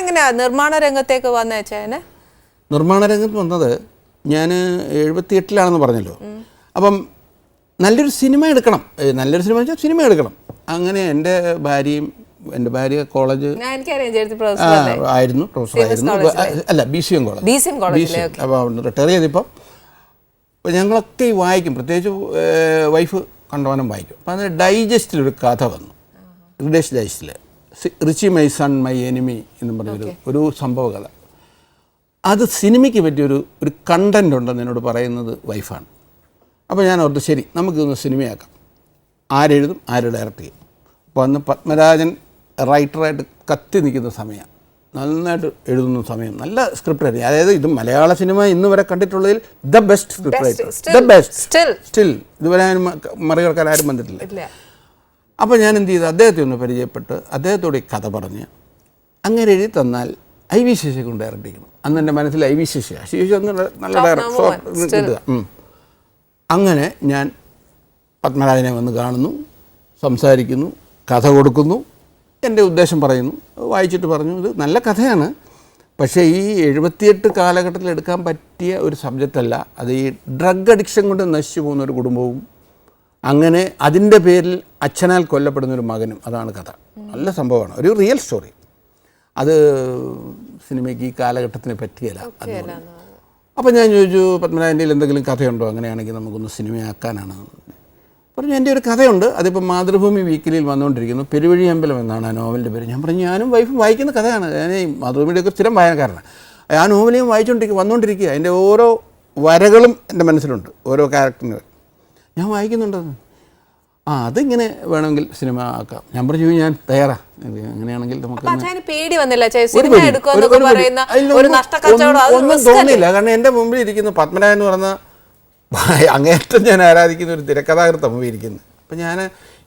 എങ്ങനെയാ നിർമ്മാണ രംഗത്തേക്ക് വന്നേച്ചേനെ നിർമ്മാണ രംഗത്ത് വന്നത് ഞാൻ എഴുപത്തിയെട്ടിലാണെന്ന് പറഞ്ഞല്ലോ. അപ്പം നല്ലൊരു സിനിമ എടുക്കണം. നല്ലൊരു സിനിമ വെച്ചാൽ സിനിമ എടുക്കണം. അങ്ങനെ എന്റെ ഭാര്യയും എന്റെ ഭാര്യ കോളേജ് ആയിരുന്നു പ്രൊഫസർ ആയിരുന്നു. അല്ല B C M college B C M അപ്പോൾ റിട്ടയർ ചെയ്തിപ്പോൾ അപ്പോൾ ഞങ്ങളൊക്കെ ഈ വായിക്കും. പ്രത്യേകിച്ച് വൈഫ് കണ്ടവനം വായിക്കും. അപ്പോൾ അതിന് ഡൈജസ്റ്റിലൊരു കഥ വന്നു. റിഡേഷ് ഡൈജസ്റ്റിൽ റിച്ചി മൈസൺ മൈ എനിമി എന്ന് പറഞ്ഞൊരു ഒരു സംഭവ കഥ അത് സിനിമയ്ക്ക് പറ്റിയൊരു ഒരു കണ്ടന്റ് ഉണ്ടെന്ന് എന്നോട് പറയുന്നത് വൈഫാണ്. അപ്പോൾ ഞാൻ ഓർത്ത് ശരി നമുക്കിതൊന്ന് സിനിമയാക്കാം. ആരെഴുതും ആര് ഡയറക്റ്റ് ചെയ്യും. അപ്പോൾ അന്ന് പത്മരാജൻ റൈറ്ററായിട്ട് കത്തി നിൽക്കുന്ന സമയമാണ് നന്നായിട്ട് എഴുതുന്ന സമയം. നല്ല സ്ക്രിപ്റ്റ് ആയിരുന്നു. അതായത് ഇത് മലയാള സിനിമ ഇന്ന് വരെ കണ്ടിട്ടുള്ളതിൽ the best script writer the best. Still ഇതുവരെ മറികടക്കാൻ ആരും വന്നിട്ടില്ല. അപ്പോൾ ഞാൻ എന്ത് ചെയ്തു? അദ്ദേഹത്തെ ഒന്ന് പരിചയപ്പെട്ട്. അദ്ദേഹത്തോട് ഈ കഥ പറഞ്ഞ്. അങ്ങനെ എഴുതി തന്നാൽ ഐ വി ശശി കൊണ്ട് ഡയറക്റ്റ് അന്ന് എന്റെ മനസ്സിൽ ഐ വി ശശി ശശി ഒന്ന് നല്ല ഡയറക്ടർ കിട്ടുക അങ്ങനെ ഞാൻ പത്മരാജനെ വന്ന് കാണുന്നു സംസാരിക്കുന്നു കഥ കൊടുക്കുന്നു എന്റെ ഉദ്ദേശം പറയുന്നു വായിച്ചിട്ട് പറഞ്ഞു. ഇത് നല്ല കഥയാണ്. പക്ഷേ ഈ എഴുപത്തിയെട്ട് കാലഘട്ടത്തിൽ എടുക്കാൻ പറ്റിയ ഒരു സബ്ജക്റ്റല്ല. അത് ഈ ഡ്രഗ് അഡിക്ഷൻ കൊണ്ട് നശിച്ചു പോകുന്ന ഒരു കുടുംബവും അങ്ങനെ അതിന്റെ പേരിൽ അച്ഛനാൽ കൊല്ലപ്പെടുന്ന ഒരു മകനും. അതാണ് കഥ. നല്ല സംഭവമാണ്. ഒരു റിയൽ സ്റ്റോറി അത് സിനിമയ്ക്ക് ഈ കാലഘട്ടത്തിന് പറ്റിയല്ല. അതുപോലെ അപ്പോൾ ഞാൻ ചോദിച്ചു പത്മനാഭന്റെ എന്തെങ്കിലും കഥയുണ്ടോ? അങ്ങനെയാണെങ്കിൽ നമുക്കൊന്ന് സിനിമയാക്കാനാണ്. പറഞ്ഞു എന്റെ ഒരു കഥയുണ്ട്. അതിപ്പോൾ മാതൃഭൂമി വീക്കിലിയിൽ വന്നുകൊണ്ടിരിക്കുന്നു. പെരുവഴി അമ്പലം എന്നാണ് ആ നോവലിന്റെ പേര്. ഞാൻ പറഞ്ഞു ഞാനും വൈഫും വായിക്കുന്ന കഥയാണ്. ഞാൻ ഈ മാതൃഭൂമിയുടെയൊക്കെ സ്ഥിരം വായനക്കാരനാണ്. ആ നോവലിയും വായിച്ചുകൊണ്ടിരിക്കുക വന്നുകൊണ്ടിരിക്കുക അതിന്റെ ഓരോ വരകളും എന്റെ മനസ്സിലുണ്ട്. ഓരോ ക്യാരക്ടറിന് ഞാൻ വായിക്കുന്നുണ്ടെന്ന് ആ അതിങ്ങനെ വേണമെങ്കിൽ സിനിമ ആക്കാം. ഞാൻ പറഞ്ഞു ഞാൻ തയ്യാറാ. അങ്ങനെയാണെങ്കിൽ നമുക്ക് പേടി വന്നില്ല ഒന്നും തോന്നിയില്ല കാരണം എന്റെ മുമ്പിൽ ഇരിക്കുന്ന പത്മനാഭൻ എന്ന് പറഞ്ഞ അങ്ങേറ്റം ഞാൻ ആരാധിക്കുന്ന ഒരു തിരക്കഥാകൃത്ത മുമ്പിൽ ഇരിക്കുന്നത് അപ്പം ഞാൻ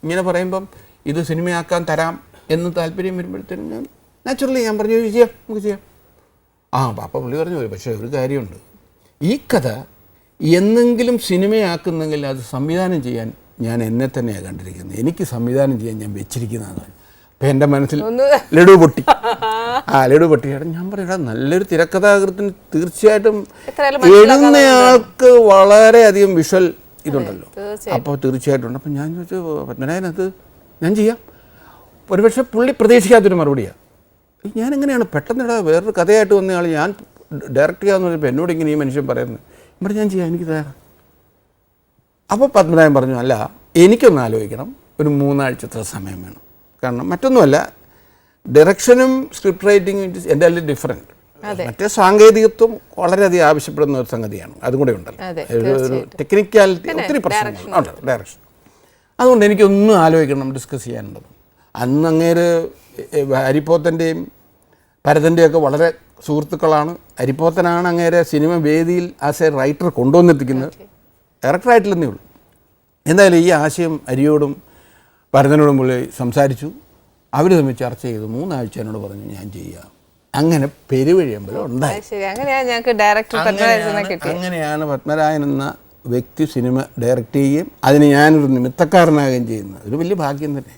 ഇങ്ങനെ പറയുമ്പം ഇത് സിനിമയാക്കാൻ തരാം എന്ന് താല്പര്യം വരുമ്പോഴത്തേനും ഞാൻ നാച്ചുറലി ഞാൻ പറഞ്ഞു "ഇത് ചെയ്യാം നമുക്ക് ചെയ്യാം. ആ പാപ്പ പുള്ളി പറഞ്ഞു പക്ഷേ ഒരു കാര്യമുണ്ട്. ഈ കഥ എന്നെങ്കിലും സിനിമയാക്കുന്നെങ്കിൽ അത് സംവിധാനം ചെയ്യാൻ ഞാൻ എന്നെ തന്നെയാണ് കണ്ടിരിക്കുന്നത്. എനിക്ക് സംവിധാനം ചെയ്യാൻ ഞാൻ വെച്ചിരിക്കുന്നതാണ് അപ്പം എന്റെ മനസ്സിൽ ലഡു പൊട്ടി. ആ ലഡു പൊട്ടി. ഞാൻ പറയാ നല്ലൊരു തിരക്കഥാകൃത്തിന് തീർച്ചയായിട്ടും എഴുതുന്നയാൾക്ക് വളരെയധികം വിഷ്വൽ ഇതുണ്ടല്ലോ. അപ്പോൾ തീർച്ചയായിട്ടും. ഉണ്ട്. അപ്പം ഞാൻ ചോദിച്ചു പത്മനായനത് ഞാൻ ചെയ്യാം. ഒരുപക്ഷെ പുള്ളി പ്രതീക്ഷിക്കാത്തൊരു മറുപടിയാണ് ഞാൻ എങ്ങനെയാണ് പെട്ടെന്ന് ഇടാ വേറൊരു കഥയായിട്ട് വന്നയാൾ ഞാൻ ഡയറക്റ്റ് ചെയ്യാമെന്ന് പറഞ്ഞപ്പോൾ എന്നോട് ഇങ്ങനെ ഈ മനുഷ്യൻ പറയുന്നത്. ഇവിടെ ഞാൻ ചെയ്യാം എനിക്ക് തയ്യാറാണ് അപ്പോൾ പത്മനാഭൻ പറഞ്ഞു അല്ല എനിക്കൊന്ന് ആലോചിക്കണം. ഒരു മൂന്നാഴ്ചത്തെ സമയം വേണം. കാരണം മറ്റൊന്നുമല്ല ഡയറക്ഷനും സ്ക്രിപ്റ്റ് റൈറ്റിംഗും എന്റെ അതിൽ ഡിഫറെന്റ് മറ്റേ സാങ്കേതികത്വം വളരെയധികം ആവശ്യപ്പെടുന്ന ഒരു സംഗതിയാണ്. അതും കൂടെ ഉണ്ടല്ലോ. ഒരു- ടെക്നിക്കാലിറ്റി ഒത്തിരി പ്രശ്നങ്ങളുണ്ട് ഡയറക്ഷൻ അതുകൊണ്ട് എനിക്കൊന്നും ആലോചിക്കണം ഡിസ്കസ് ചെയ്യാനുള്ളത്. അന്ന് അങ്ങേര് ഹരിപ്പോത്തന്റെയും ഭരതന്റെയൊക്കെ വളരെ സുഹൃത്തുക്കളാണ്. അരിപ്പോത്തനാണ് അങ്ങേരെ സിനിമ വേദിയിൽ ആസ് എ റൈറ്റർ കൊണ്ടുവന്നെത്തിക്കുന്നത് ഡയറക്ടറായിട്ടില്ലെന്നേ ഉള്ളൂ. എന്തായാലും ഈ ആശയം അരിയോടും ഭരതനോടും പുള്ളി സംസാരിച്ചു. അവർ തമ്മിൽ ചർച്ച ചെയ്തു. മൂന്നാഴ്ച എന്നോട് പറഞ്ഞു ഞാൻ ചെയ്യാം. അങ്ങനെ പെരുവഴി അമ്പലം ഉണ്ടായി അങ്ങനെയാണ് പത്മരായൻ എന്ന വ്യക്തി സിനിമ ഡയറക്റ്റ് ചെയ്യുകയും അതിന് ഞാനൊരു നിമിത്തക്കാരനാകുകയും ചെയ്യുന്നത്. ഒരു വലിയ ഭാഗ്യം തന്നെ.